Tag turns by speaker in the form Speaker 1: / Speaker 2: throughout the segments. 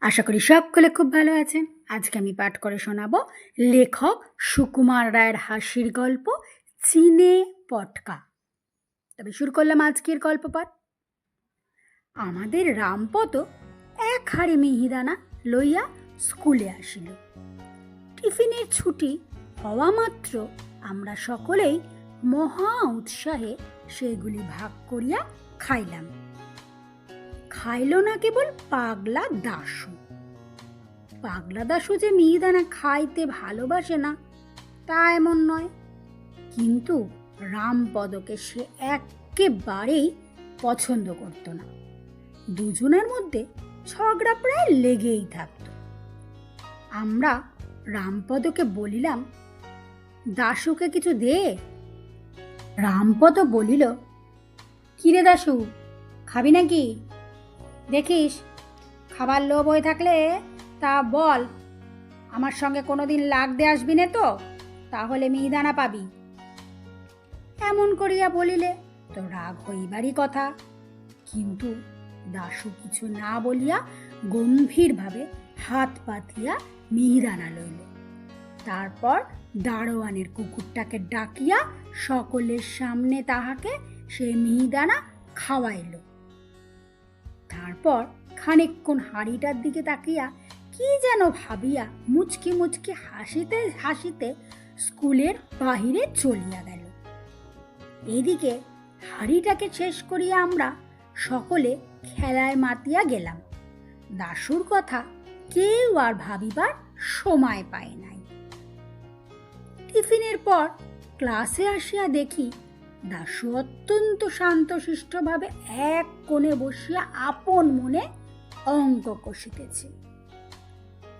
Speaker 1: আশা করি সকলে খুব ভালো আছেন। আজকে আমি পাঠ করে শোনাবো লেখক সুকুমার রায়ের হাসির গল্প চিনে পটকা। তবে শুরু করলাম আজকের গল্প পাঠ। আমাদের রামপদ এক হাড়ে মিহিদানা লইয়া স্কুলে আসিল। টিফিনের ছুটি হওয়া মাত্র আমরা সকলেই মহা উৎসাহে সেগুলি ভাগ করিয়া খাইলাম। খাইল না কেবল পাগলা দাসু পাগলা দাসু যে মিহিদানা খাইতে ভালোবাসে না, তা এমন নয়। কিন্তু রামপদকে সে একেবারেই পছন্দ করত না। দুজনের মধ্যে ঝগড়া প্রায় লেগেই থাকত। আমরা রামপদকে বলিলাম, দাশুকে কিছু দে। রামপদ বলিল কিরে দাশু, খাবি নাকি? দেখিস, খাবার লোভ হয়ে থাকলে তা বল। আমার সঙ্গে কোনো দিন লাগতে আসবি না তো, তাহলে মিহিদানা পাবি। এমন করিয়া বলিলে, তো রাগ হইবারই কথা। কিন্তু দাশু কিছু না বলিয়া গম্ভীরভাবে হাত পাতিয়া মিহিদানা লইল। তারপর দারোয়ানের কুকুরটাকে ডাকিয়া সকলের সামনে তাহাকে সে মিহিদানা খাওয়াইল। তারপর খানিকক্ষণ হাঁড়িটার দিকে তাকিয়া কি যেন ভাবিয়া মুচকি মুচকি হাসিতে হাসিতে স্কুলের বাহিরে চলিয়া গেল। এদিকে হাঁড়িটাকে শেষ করিয়া আমরা সকলে খেলায় মাতিয়া গেলাম। দাসুর কথা কেউ আর ভাবিবার সময় পায় নাই। টিফিনের পর ক্লাসে আসিয়া দেখি দাসু অত্যন্ত শান্তশিষ্টভাবে এক কোণে বসিয়া আপন মনে অঙ্ক কষিতেছে।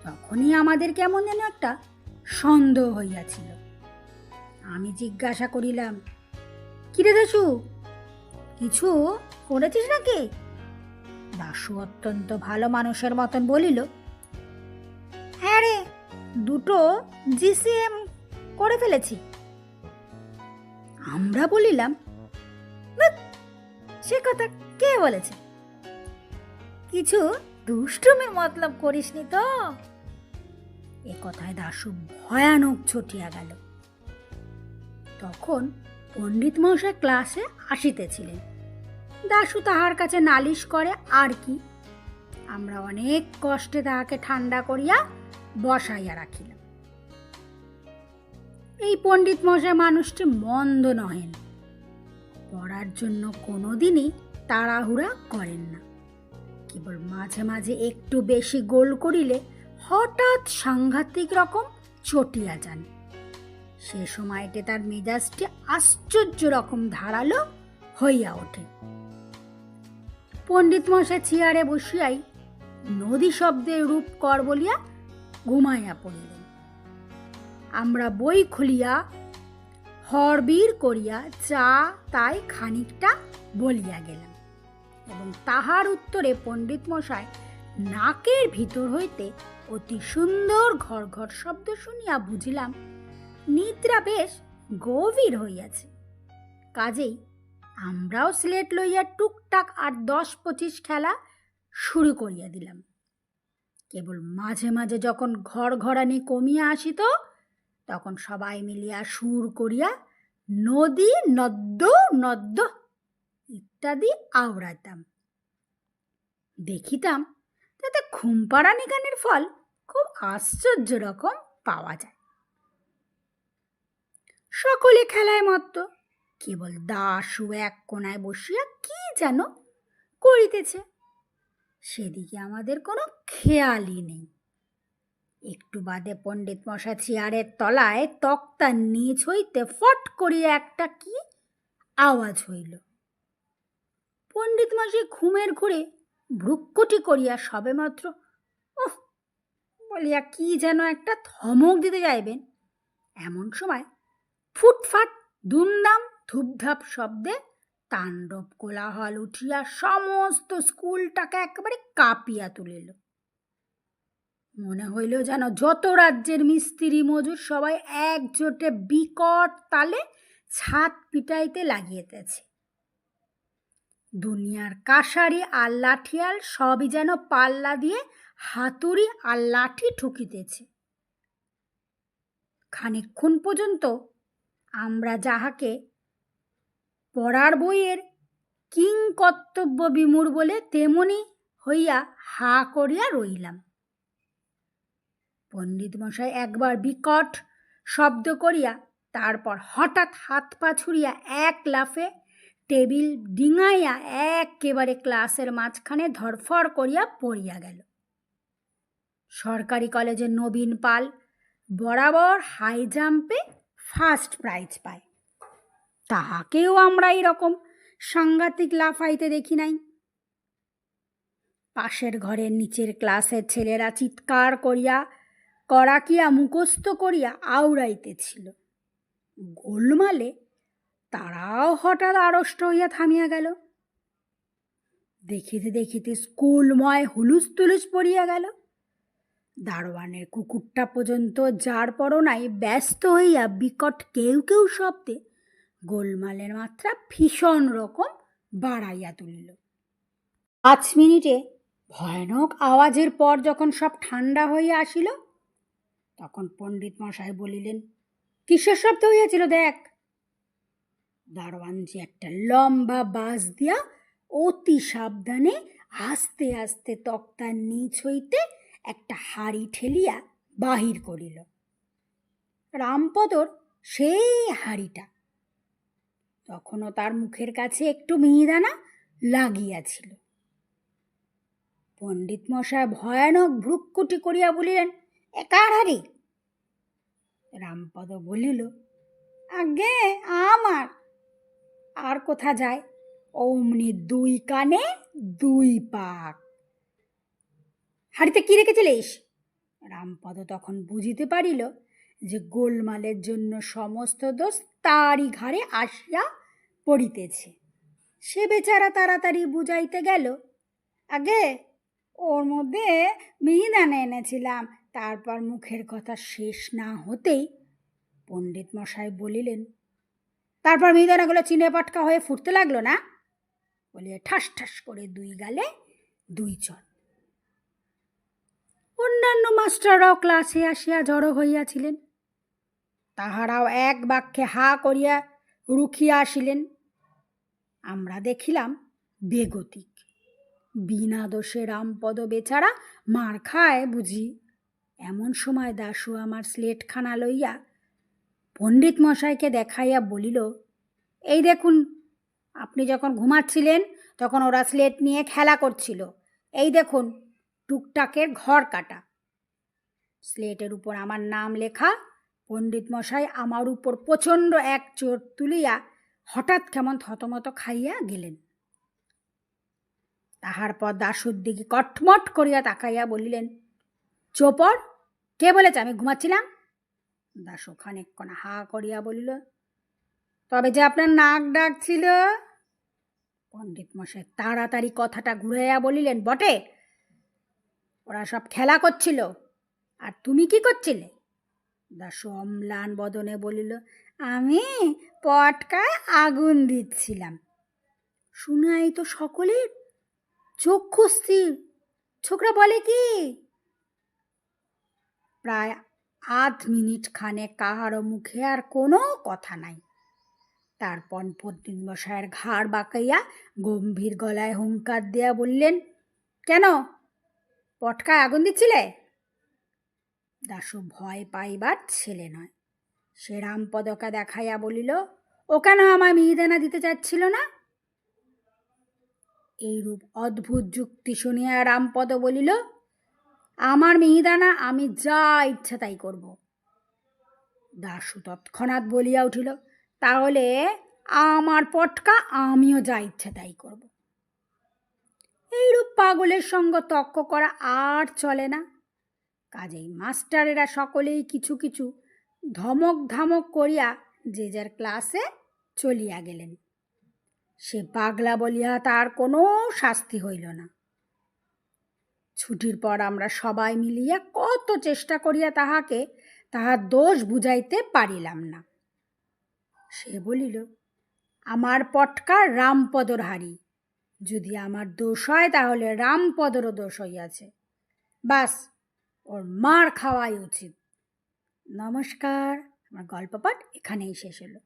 Speaker 1: তখনই আমাদের কেমন যেন একটা সন্দেহ হইয়াছিল। আমি জিজ্ঞাসা করিলাম, কিরে দাসু কিছু করেছিস নাকি? দাসু অত্যন্ত ভালো মানুষের মতন বলিল হ্যাঁ রে, দুটো জিসিএম করে ফেলেছি। আমরা বলিলাম "ধ্যাৎ, সে কথা কে বলেছে? কিছু দুষ্টুমির মতলব করিসনি তো? এ কথায় দাশু ভয়ানক ছুটিয়া গেল। তখন পণ্ডিত মশাই ক্লাসে আসিতেছিলেন। দাশু তাহার কাছে নালিশ করে আর কি? আমরা অনেক কষ্টে তাহাকে ঠান্ডা করিয়া বসাইয়া রাখিলাম। এই পণ্ডিত মশাই মানুষটি মন্দ নহেন। পড়ার জন্য কোনোদিনই তাড়াহুড়া করেন না। কেবল মাঝে মাঝে একটু বেশি গোল করিলে হঠাৎ সাংঘাতিক রকম চটিয়া যান। সে সময়তে তার মেজাজটি আশ্চর্য রকম ধারালো হইয়া ওঠে। পণ্ডিত মশাই চেয়ারে বসিয়াই নদী শব্দে রূপ কর বলিয়া ঘুমাইয়া পড়িলেন। আমরা বই খুলিয়া হরবীর করিয়া চা তাই খানিকটা বলিয়া গেলাম এবং তাহার উত্তরে পণ্ডিত মশাই নাকের ভিতর হইতে অতি সুন্দর ঘর ঘর শব্দ শুনিয়া বুঝিলাম, নিদ্রা বেশ গভীর হইয়াছে। কাজেই আমরাও স্লেট লইয়া টুকটাক আর দশ পঁচিশ খেলা শুরু করিয়া দিলাম। কেবল মাঝে মাঝে যখন ঘর ঘরানি কমিয়া আসিত তখন সবাই মিলিয়া সুর করিয়া নদী নদ্য নদ্য ইত্যাদি আওড়াতাম দেখিতাম তাতে ঘুমপাড়ানি গানের ফল খুব আশ্চর্য রকম পাওয়া যায়। সকলে খেলায় মত্ত, কেবল দাসু এক কোনায় বসিয়া কি যেন করিতেছে, সেদিকে আমাদের কোনো খেয়ালই নেই। একটু বাদে পণ্ডিত মশা চেয়ারের তলায় তক্তার নিচ হইতে ফট করিয়া একটা কি আওয়াজ হইল। পণ্ডিত মশাই ঘুমের ঘুরে ভ্রুক্ষটি করিয়া সবেমাত্র ওহ বলিয়া কি যেন একটা ধমক দিতে যাইবেন। এমন সময় ফুটফাট দুমদাম ধূপধাপ শব্দে তাণ্ডব কোলাহল উঠিয়া সমস্ত স্কুলটাকে একেবারে কাঁপিয়া তুলিল। মনে হইল যেন যত রাজ্যের মিস্ত্রি, মজুর সবাই একজোটে বিকট তালে ছাদ পিটাইতে লাগিয়েতেছে। দুনিয়ার কাশারি আর লাঠিয়াল সবই যেন পাল্লা দিয়ে হাতুড়ি আর লাঠি ঠুকিতেছে। খানিকক্ষণ পর্যন্ত আমরা যাহাকে পড়ার বইয়ের কিং কর্তব্য বিমূর বলে তেমনি হইয়া হা করিয়া রইলাম। পণ্ডিত মশাই একবার বিকট শব্দ করিয়া তারপর হঠাৎ হাত পা ছুড়িয়া এক লাফে টেবিল ডিঙাইয়া একেবারে ক্লাসের মাঝখানে ধরফর করিয়া পড়িয়া গেল। সরকারি কলেজের নবীন পাল বরাবর হাই জাম্পে ফার্স্ট প্রাইজ পায়। তাহাকেও আমরা এরকম সাংঘাতিক লাফাইতে দেখি নাই। পাশের ঘরের নিচের ক্লাসের ছেলেরা চিৎকার করিয়া করাকিয়া মুখস্থ করিয়া আউড়াইতেছিল গোলমালে তারাও হঠাৎ আড়ষ্ট হইয়া থামিয়া গেল। দেখিতে দেখিতে স্কুলময় হুলুস তুলুস পড়িয়া গেল। দারোয়ানের কুকুরটা পর্যন্ত যার পরনাই ব্যস্ত হইয়া বিকট কেউ কেউ শব্দে গোলমালের মাত্রা ভীষণ রকম বাড়াইয়া তুলিল। পাঁচ মিনিটে ভয়ানক আওয়াজের পর যখন সব ঠান্ডা হইয়া আসিল তখন পণ্ডিত মশাই বলিলেন, কিসের শব্দ হইয়াছিল দেখ? দারোয়ান যে একটা লম্বা বাস দিয়া অতি সাবধানে আস্তে আস্তে তক্তার নিচ হইতে একটা হাড়ি ঠেলিয়া বাহির করিল। রামপদর সেই হাড়িটা। তখনও তার মুখের কাছে একটু মিহিদানা লাগিয়াছিল। পণ্ডিত মশাই ভয়ানক ভ্রুকুটি করিয়া বলিলেন একার হাড়ি রামপদ বলিল আগে আমার। আর কোথা যায়? অমনি দুই কানে দুই পাক। হাড়িতে কি রেখেছিলিস? রামপদ তখন বুঝিতে পারিল যে গোলমালের জন্য সমস্ত দোষ তারই ঘাড়ে আসিয়া পড়িতেছে। সে বেচারা তাড়াতাড়ি বুঝাইতে গেল আগে ওর মধ্যে মিহিদানা এনেছিলাম। তারপর মুখের কথা শেষ না হতেই পণ্ডিত মশাই বলিলেন, তারপর মিহিদানাগুলো চিনে পাটকা হয়ে ফুটতে লাগল না? বলিয়া ঠাস ঠাস করে দুই গালে দুই চল অন্যান্য মাস্টাররাও ক্লাসে আসিয়া জড়ো হইয়াছিলেন। তাহারাও এক বাক্যে হা করিয়া রুখিয়া আসিলেন। আমরা দেখিলাম বেগতিক, বিনা দোষে রামপদ বেচারা মার খায় বুঝি। এমন সময় দাশু আমার স্লেটখানা লইয়া পণ্ডিত মশাইকে দেখাইয়া বলিল, এই দেখুন, আপনি যখন ঘুমাচ্ছিলেন, তখন ওরা স্লেট নিয়ে খেলা করছিল। এই দেখুন, টুকটাকের ঘর কাটা। স্লেটের উপর আমার নাম লেখা, পণ্ডিত মশাই আমার উপর প্রচণ্ড এক চোর তুলিয়া হঠাৎ কেমন থতমত খাইয়া গেলেন। তাহার পর দাসুর দিকে কটমট করিয়া তাকাইয়া বলিলেন চোপর কে বলেছে? আমি ঘুমাচ্ছিলাম? দাসু খানিকক্ষণ হা করিয়া বলিল, তবে যে আপনার নাক ডাকছিল পণ্ডিত মশাই তাড়াতাড়ি কথাটা ঘুরাইয়া বলিলেন, বটে, ওরা সব খেলা করছিল, আর তুমি কি করছিলে? দাসু অম্লান বদনে বলিল, আমি পটকায় আগুন দিচ্ছিলাম। শুনাই তো সকলের চক্ষু স্থির ছোকরা বলে কি? প্রায় আধ মিনিট খানে কাহারও মুখে আর কোনো কথা নাই। তারপর পদ্মিন মশায়ের ঘাড় বাঁকাইয়া গম্ভীর গলায় হুঙ্কার দেয়া বললেন, কেন? পটকায় আগুন দিচ্ছিলে? দাশু ভয় পাইবার ছেলে নয়। সে রামপদকা দেখাইয়া বলিল, ও কেন আমায় মিহিদানা দিতে চাচ্ছিল না? এইরূপ অদ্ভুত যুক্তি শুনিয়া রামপদ বলিল আমার মিহিদানা, আমি যা ইচ্ছা তাই করব। দাশু তৎক্ষণাৎ বলিয়া উঠিল, তাহলে আমার পটকা, আমিও যা ইচ্ছা তাই করব। এইরূপ পাগলের সঙ্গ তক্ক করা আর চলে না। কাজেই মাস্টারেরা সকলেই কিছু কিছু ধমক ধামক করিয়া যে যার ক্লাসে চলিয়া গেলেন। সে পাগলা বলিয়া তার কোনো শাস্তি হইল না। ছুটির পর আমরা সবাই মিলিয়া কত চেষ্টা করিয়া তাহাকে তাহার দোষ বুঝাইতে পারিলাম না। সে বলিল, আমার পটকা রামপদর হাড়ি যদি আমার দোষ হয় তাহলে রামপদরও দোষ হইয়াছে। বাস, ওর মার খাওয়াই উচিত। নমস্কার। আমার গল্প পাঠ এখানেই শেষ হলো।